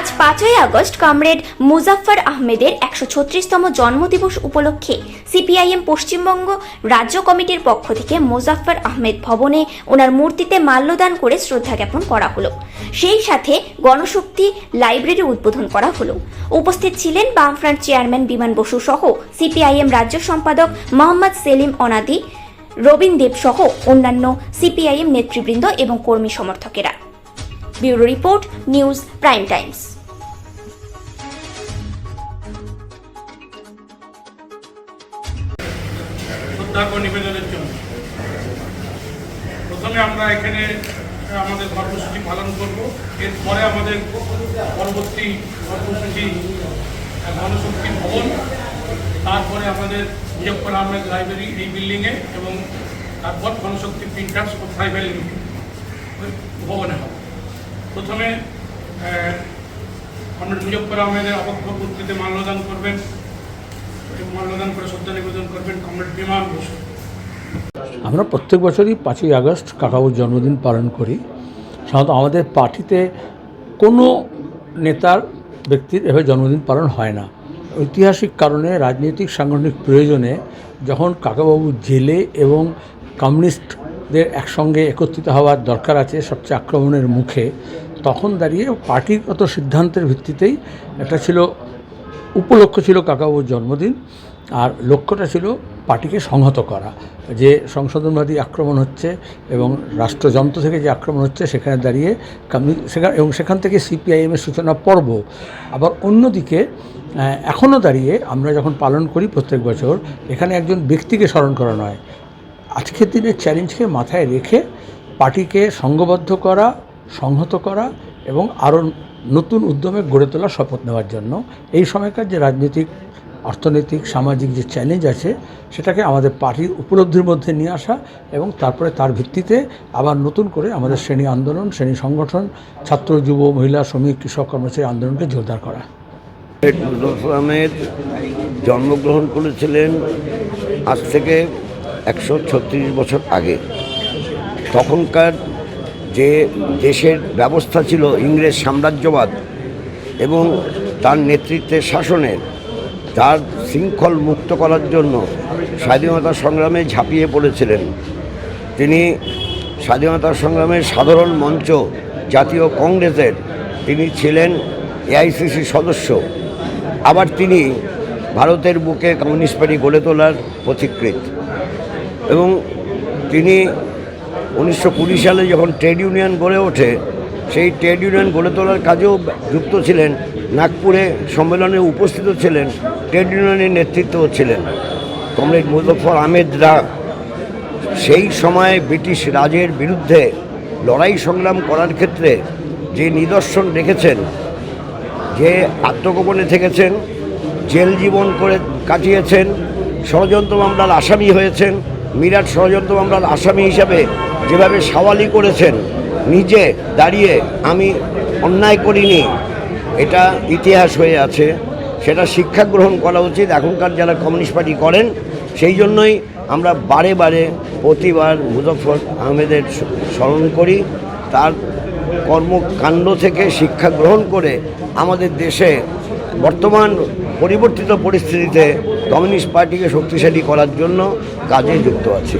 আজ পাঁচই August comrade Muzaffar আহমেদের একশো ছত্রিশতম জন্মদিবস উপলক্ষে সিপিআইএম পশ্চিমবঙ্গ রাজ্য কমিটির পক্ষ থেকে মুজাফফর আহমেদ ভবনে ওনার মূর্তিতে মাল্যদান করে শ্রদ্ধা জ্ঞাপন করা হলো। সেই সাথে গণশক্তি লাইব্রেরি উদ্বোধন করা হলো। উপস্থিত ছিলেন বামফ্রন্ট চেয়ারম্যান বিমান বসু সহ সিপিআইএম রাজ্য সম্পাদক মোহাম্মদ সেলিম অনাদি, রবীন দেব সহ অন্যান্য সিপিআইএম নেতৃবৃন্দ এবং কর্মী সমর্থকেরা। Bureau report, news, prime times. নিবেদনের জন্য। প্রথমে আমরা এখানে, আমাদের কর্মসূচি পালন করব। এরপরে আমাদের পরবর্তী কর্মসূচি, গণশক্তি ভবন, তারপরে আমাদের মুজফর আহমেদ লাইব্রেরি এই বিল্ডিংয়ে এবং তারপর গণশক্তি প্রিন্টার্স ও প্রাইভেট লিমিটেড ভবনে হবে। প্রথমে আমরা মুজফর আহমেদের অবক্ষ মূর্তিতে মাল্যদান করবেন, মাল্যদান করে শ্রদ্ধা নিবেদন করবেন কমরেড বিমান বসু। আমরা প্রত্যেক বছরই পাঁচই আগস্ট কাকাবুর জন্মদিন পালন করি। সাধারণত আমাদের পার্টিতে কোনো নেতার ব্যক্তির এভাবে জন্মদিন পালন হয় না। ঐতিহাসিক কারণে, রাজনৈতিক সাংগঠনিক প্রয়োজনে যখন কাকাবাবু জেলে এবং কমিউনিস্টদের একসঙ্গে একত্রিত হওয়ার দরকার আছে সবচেয়ে আক্রমণের মুখে। তখন দাঁড়িয়ে পার্টিগত সিদ্ধান্তের ভিত্তিতেই একটা ছিল, উপলক্ষ ছিল কাকাবাবুর জন্মদিন আর লক্ষ্যটা ছিল পার্টিকে সংহত করা। যে সংশোধনবাদী আক্রমণ হচ্ছে এবং রাষ্ট্রযন্ত্র থেকে যে আক্রমণ হচ্ছে সেখানে দাঁড়িয়ে সেখানে, এবং সেখান থেকে সিপিআইএমের সূচনা পর্ব। আবার অন্যদিকে এখনও দাঁড়িয়ে আমরা যখন পালন করি প্রত্যেক বছর, এখানে একজন ব্যক্তিকে স্মরণ করা নয় আজকের দিনের চ্যালেঞ্জকে মাথায় রেখে পার্টিকে সংঘবদ্ধ করা, সংহত করা এবং আরও নতুন উদ্যমে গড়ে তোলার শপথ নেওয়ার জন্য এই সময়কার যে রাজনৈতিক, অর্থনৈতিক, সামাজিক যে চ্যালেঞ্জ আছে সেটাকে আমাদের পার্টির উপলব্ধির মধ্যে নিয়ে আসা এবং তারপরে তার ভিত্তিতে আবার নতুন করে আমাদের শ্রেণি আন্দোলন, শ্রেণি সংগঠন, ছাত্র, যুব, মহিলা, শ্রমিক, কৃষক কর্মচারী আন্দোলনকে জোরদার করা। জন্মগ্রহণ করেছিলেন আজ থেকে একশো ছত্রিশ বছর আগে। তখনকার যে দেশের ব্যবস্থা ছিল ইংরেজ সাম্রাজ্যবাদ এবং তার নেতৃত্বে শাসনের, তার শৃঙ্খল মুক্ত করার জন্য স্বাধীনতা সংগ্রামে ঝাঁপিয়ে পড়েছিলেন। তিনি স্বাধীনতা সংগ্রামের সাধারণ মঞ্চ জাতীয় কংগ্রেসের, তিনি ছিলেন এআইসিসি সদস্য। আবার তিনি ভারতের বুকে কমিউনিস্ট পার্টি গড়ে তোলার পথিকৃৎ। এবং তিনি উনিশশো কুড়ি সালে যখন ট্রেড ইউনিয়ন গড়ে ওঠে, সেই ট্রেড ইউনিয়ন গড়ে তোলার কাজেও যুক্ত ছিলেন, নাগপুরে সম্মেলনে উপস্থিত ছিলেন, ট্রেড ইউনিয়নের নেতৃত্ব ছিলেন। কমরেড মুজফর আহমেদরা সেই সময়ে ব্রিটিশ রাজের বিরুদ্ধে লড়াই সংগ্রাম করার ক্ষেত্রে যে নিদর্শন রেখেছেন, যে আত্মগোপনে থেকেছেন, জেল জীবন করে কাটিয়েছেন, ষড়যন্ত্র মামলার আসামি হয়েছেন মিরাট ষড়যন্ত্র মামলার আসামি হিসাবে যেভাবে সাওয়ালি করেছেন, নিজে দাঁড়িয়ে আমি অন্যায় করিনি, এটা ইতিহাস হয়ে আছে, সেটা শিক্ষা গ্রহণ করা উচিত, এখনকার যারা কমিউনিস্ট পার্টি করেন, সেই জন্যই আমরা বারে বারে প্রতিবার মুজফর আহমেদের স্মরণ করি, তার কর্মকাণ্ড থেকে শিক্ষা গ্রহণ করে আমাদের দেশে বর্তমান পরিবর্তিত পরিস্থিতিতে কমিউনিস্ট পার্টিকে শক্তিশালী করার জন্য কাজে যুক্ত আছি।